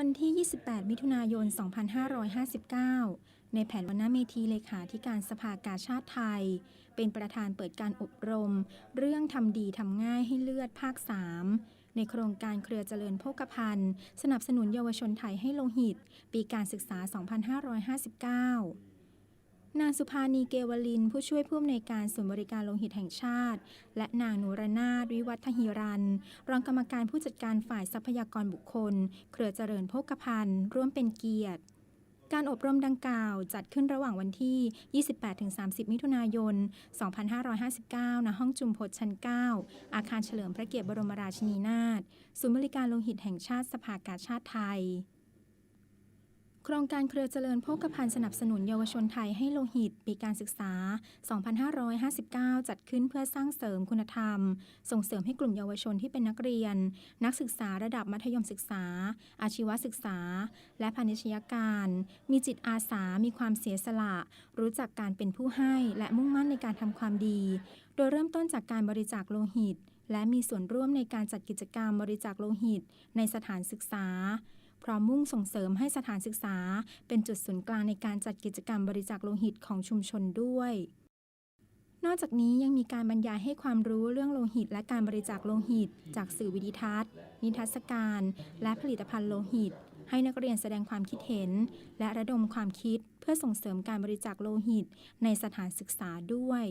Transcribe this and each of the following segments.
วันที่ 28 มิถุนายน 2559 ในแผนวันนาเมธีเลขาธิการสภากาชาติไทย เป็นประธานเปิดการอบรม เรื่องทำดีทำง่ายให้เลือดภาค 3 ในโครงการเครือเจริญโภคภัณฑ์ สนับสนุนเยาวชนไทยให้โลหิต ปีการศึกษา 2559 นางสุภานีเกวลิน ผู้ช่วยผู้อำนวยการศูนย์บริการโลหิตแห่งชาติ และนางนุรนาถวิวัฒหิรัน รองกรรมการผู้จัดการฝ่ายทรัพยากรบุคคล เครือเจริญโภคภัณฑ์ ร่วมเป็นเกียรติการอบรมดังกล่าวจัดขึ้นระหว่างวันที่ 28-30 มิถุนายน 2559 ณ ห้องจุมพลชั้น 9 อาคารเฉลิมพระเกียรติบรมราชินีนาถ ศูนย์บริการโลหิตแห่งชาติสภากาชาติไทย โครงการเครือเจริญโภคภัณฑ์สนับสนุนเยาวชนไทยให้โลหิต ปีการศึกษา 2559 จัดขึ้นเพื่อสร้างเสริมคุณธรรม ส่งเสริมให้กลุ่มเยาวชนที่เป็นนักเรียน นักศึกษาระดับมัธยมศึกษา อาชีวศึกษา และพาณิชยการ มีจิตอาสา มีความเสียสละ รู้จักการเป็นผู้ให้และมุ่งมั่นในการทำความดี โดยเริ่มต้นจากการบริจาคโลหิต และมีส่วนร่วมในการจัดกิจกรรมบริจาคโลหิต ในสถานศึกษา พร้อมมุ่งส่งเสริมให้สถานศึกษา เป็นจุดศูนย์กลางในการจัดกิจกรรมบริจาคโลหิตของชุมชนด้วย นอกจากนี้ยังมีการบรรยายให้ความรู้เรื่องโลหิต และการบริจาคโลหิต จากสื่อวิดิทัศน์ นิทรรศการ และผลิตภัณฑ์โลหิต ให้นักเรียนแสดงความคิดเห็น และระดมความคิด เพื่อส่งเสริมการบริจาคโลหิต ในสถานศึกษาด้วย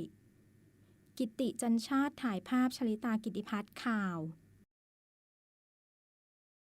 กิติจันชาติถ่ายภาพชลิตากิติพัฒน์ข่าว